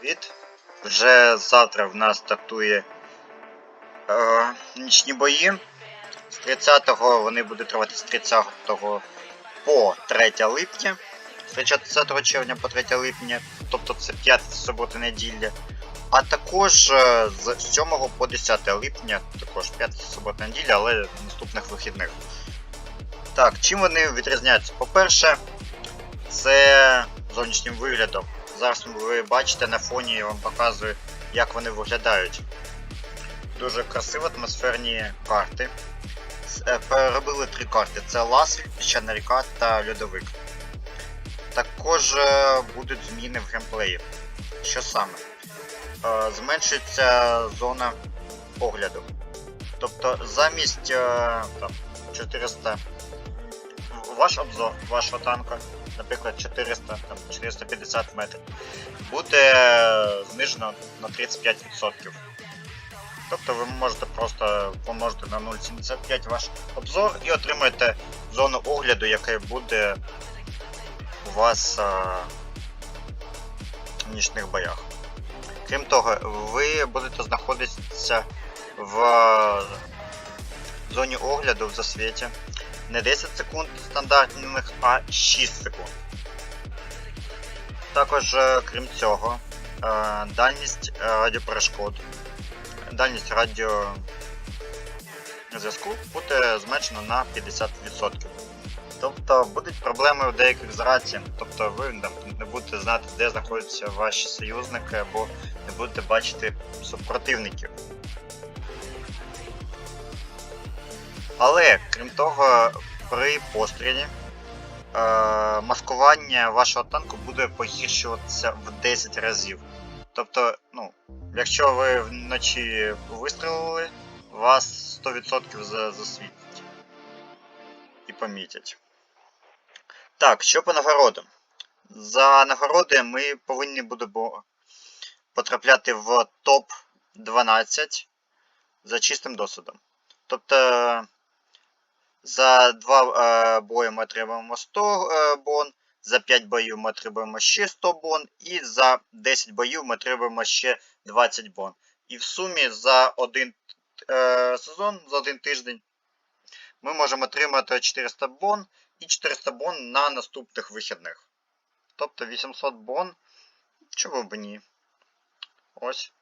привіт! Вже завтра в нас стартує е, нічні бої. З 30-го вони будуть тривати з 30 по 3 липня. З 30 червня по 3 липня, тобто це п'ятниця, субота, неділя. А також е, з 7 по 10 липня, також п'ятниця, субота, неділя, але наступних вихідних. Так, чим вони відрізняються? По-перше, це зовнішнім виглядом. Зараз ви бачите на фоні, я вам показую, як вони виглядають. Дуже красиві атмосферні карти. Е, Переробили три карти: це Лас, Піщана ріка та Льодовик. Також е, будуть зміни в геймплеї. Що саме? Е, Зменшується зона огляду. Тобто замість там, 400 в- ваш обзор вашого танка, наприклад, 400, там, 450 метрів, буде знижено на 35%. Тобто ви можете просто помножити на 0,75 ваш обзор і отримаєте зону огляду, яка буде у вас а, в нічних боях. Крім того, ви будете знаходитися в зоні огляду в засвіті не 10 секунд стандартних, а 6 секунд. Також, е, крім цього, е, дальність е, радіоперешкод, дальність радіо зв'язку буде зменшено на 50%. Тобто будуть проблеми у деяких з тобто ви там, не будете знати, де знаходяться ваші союзники, або не будете бачити супротивників. Але крім того, при пострілі е, маскування вашого танку буде погіршуватися в 10 разів. Тобто, ну, якщо ви вночі вистрілили, вас 100% за- засвітять і помітять. Так, що по нагородам? За нагороди ми повинні будемо потрапляти в топ 12 за чистим досвідом. Тобто за 2 е, бої ми отримаємо 100 е, бон, за 5 боїв ми отримаємо ще 100 бон, і за 10 боїв ми отримаємо ще 20 бон. І в сумі за один е, сезон, за один тиждень, ми можемо отримати 400 бон і 400 бон на наступних вихідних. Тобто 800 бон. Чого б ні? Ось.